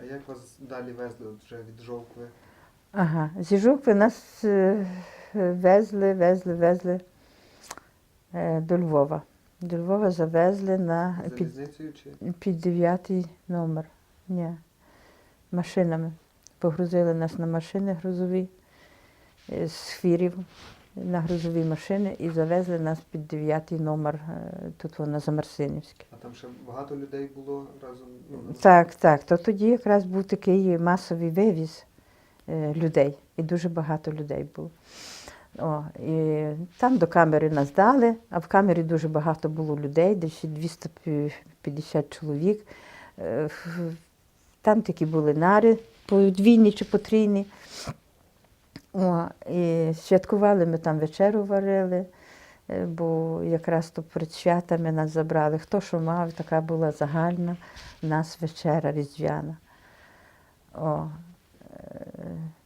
А як вас далі везли от вже від Жовкви? Ага, зі Жукви нас е, везли, везли, везли е, до Львова. До Львова завезли на під, Залізницею чи? під дев'ятий номер. Ні, машинами. Погрузили нас на машини грузові е, з фірів на грузові машини і завезли нас під дев'ятий номер е, тут воно Замарсинівське. А там ще багато людей було разом? Ну, Так, так. То тоді якраз був такий масовий вивіз е, людей, і дуже багато людей було. О, і там до камери нас дали, а в камері дуже багато було людей, десь 250 чоловік. Е, Там такі були нари подвійні чи потрійні. О, і святкували ми там вечерю варили, е, бо якраз то перед святами нас забрали. Хто що мав, така була загальна у нас вечеря різдвяна. О, е,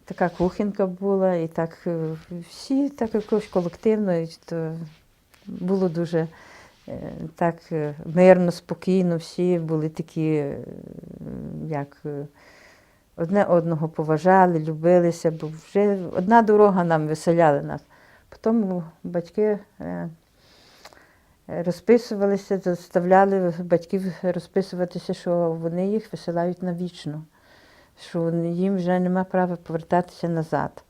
така кухонька була, і так е, всі так якось колективно, і то було дуже так мирно, спокійно, всі були такі, як одне одного поважали, любилися, бо вже одна дорога нам виселяли нас. Потім батьки е, розписувалися, заставляли батьків розписуватися, що вони їх висилають навічно, що їм вже нема права повертатися назад.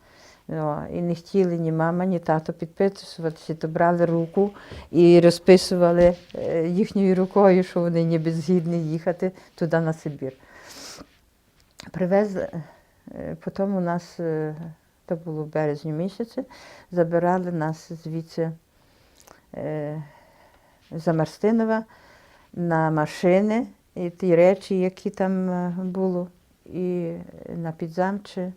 І не хотіли ні мама, ні тато підписуватися, то брали руку і розписували е, їхньою рукою, що вони ніби згідні їхати туди на Сибір. Привезли, е, потім у нас, е, то було в березні місяці, забирали нас звідси е, за на машини і ті речі, які там е, було, і на підзамчі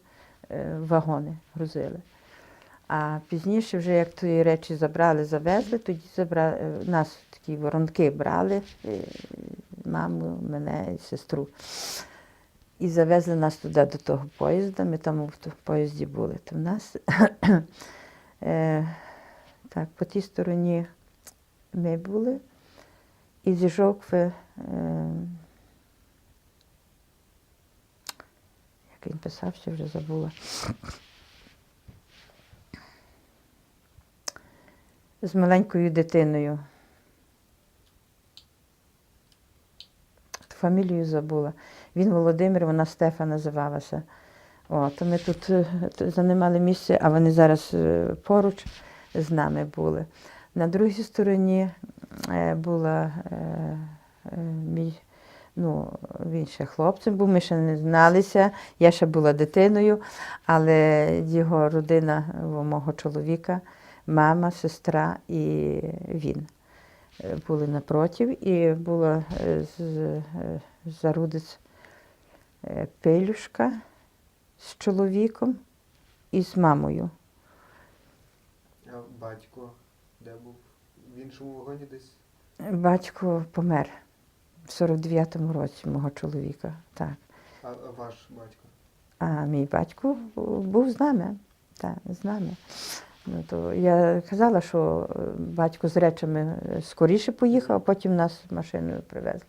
вагони грузили. А пізніше, вже як ті речі забрали, завезли, тоді забрали, нас такі воронки брали, маму, мене і сестру. І завезли нас туди до того поїзда. Ми там в поїзді були. То в нас е, так, по тій стороні ми були. І зі Жовкви, е, як він писав, ще вже забула. З маленькою дитиною. Фамілію забула. Він Володимир, вона Стефа називалася. О, ми тут е, займали місце, а вони зараз е, поруч з нами були. На другій стороні е, була мій, ну, він ще хлопцем був, ми ще не зналися, я ще була дитиною, але його родина мого чоловіка, мама, сестра і він були напротив, і була з, зарудець е, Пелюшка з чоловіком і з мамою. А батько де був? В іншому вагоні десь? Батько помер в 49-му році мого чоловіка. Так. А, ваш батько? А мій батько був з нами. Так, з нами. Ну, то я казала, що е, батько з речами скоріше поїхав, а потім нас машиною привезли.